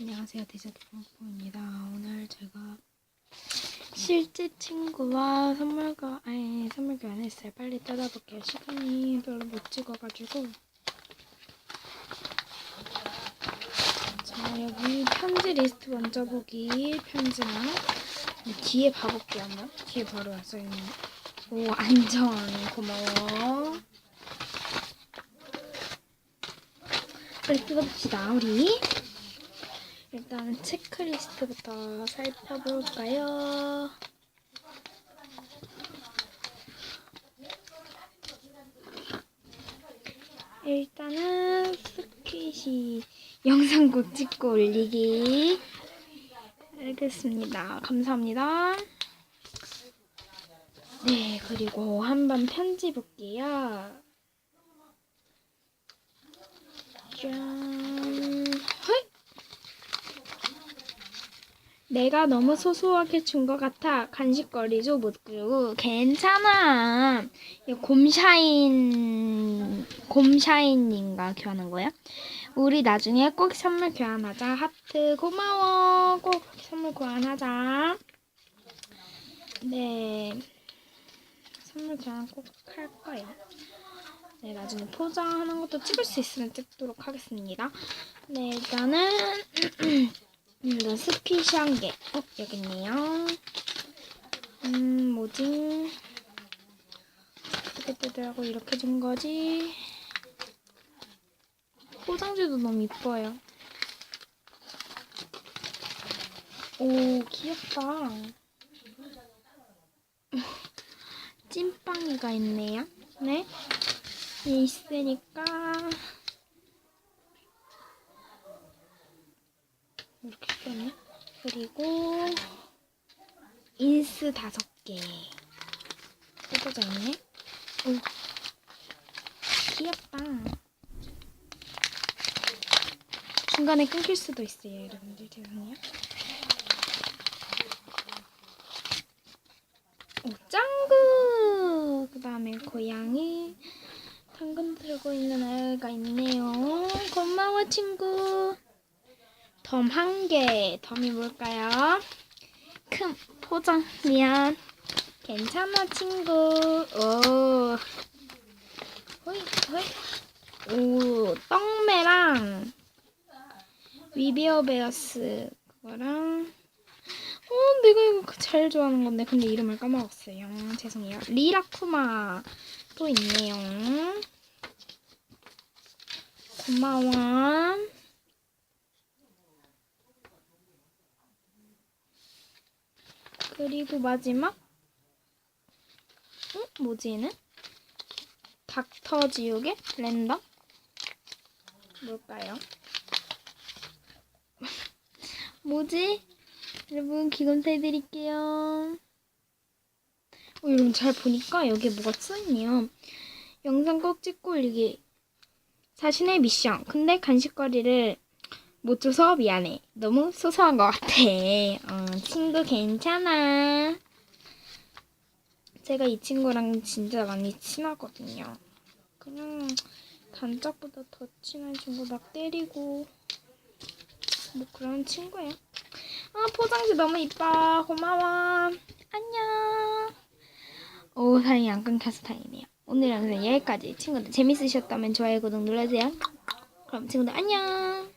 안녕하세요 디저트 뽕뽕입니다. 오늘 제가 실제 친구와 선물과 아니 선물 교환했어요. 빨리 뜯어볼게요. 시간이 별로 못 찍어가지고 자 여기 편지 리스트 먼저 보기 편지랑 뒤에 봐볼게요 한번. 뒤에 바로 써있네. 오 안전 고마워. 빨리 뜯어봅시다 우리. 일단 체크리스트부터 살펴볼까요? 일단은 스킷이 영상 꼭 찍고 올리기 알겠습니다. 감사합니다. 네, 그리고 한번 편지 볼게요. 짠. 내가 너무 소소하게 준 것 같아. 간식거리죠 못 그리고. 괜찮아. 이 곰샤인 곰샤인님과 교환한 거야? 우리 나중에 꼭 선물 교환하자. 하트 고마워. 꼭 선물 교환하자. 네. 선물 교환 꼭 할 거예요 네 나중에 포장하는 것도 찍을 수 있으면 찍도록 하겠습니다. 네 일단은 음, 스퀴시 한 개. 어, 여기 있네요. 음, 뭐지? 뜨뜻뜨뜻하고 이렇게 준 거지. 포장지도 너무 이뻐요. 오, 귀엽다. 찐빵이가 있네요. 네. 있으니까 이렇게 써있네. 그리고 인스 다섯 개 뜯어져 있네. 오, 귀엽다. 중간에 끊길 수도 있어요, 여러분들 죄송해요. 오, 짱구. 그다음에 고양이. 당근 들고 있는 아이가 있네요. 고마워 친구. 덤 한 개. 덤이 뭘까요? 큰 포장. 미안. 괜찮아, 친구. 오. 호이, 호이. 오, 떡매랑 위비어 베어스 그거랑 어, 내가 이거 제일 좋아하는 건데 근데 이름을 까먹었어요. 죄송해요. 리라쿠마 또 있네요. 고마워. 그리고 마지막 응? 뭐지 얘는? 닥터 지우개? 랜덤? 뭘까요? 뭐지? 여러분 기검사해 드릴게요. 어, 여러분 잘 보니까 여기에 뭐가 써있네요. 영상 꼭 찍고 올리기. 자신의 미션. 근데 간식거리를 못 줘서 미안해. 너무 소소한 것 같아. 어, 친구 괜찮아. 제가 이 친구랑 진짜 많이 친하거든요. 그냥 단짝보다 더 친한 친구 막 때리고 뭐 그런 친구예요. 아 포장지 너무 이뻐. 고마워. 안녕. 오 사랑이 안 끊겨서 다행이네요. 오늘 영상 여기까지. 친구들 재밌으셨다면 좋아요 구독 눌러주세요. 그럼 친구들 안녕.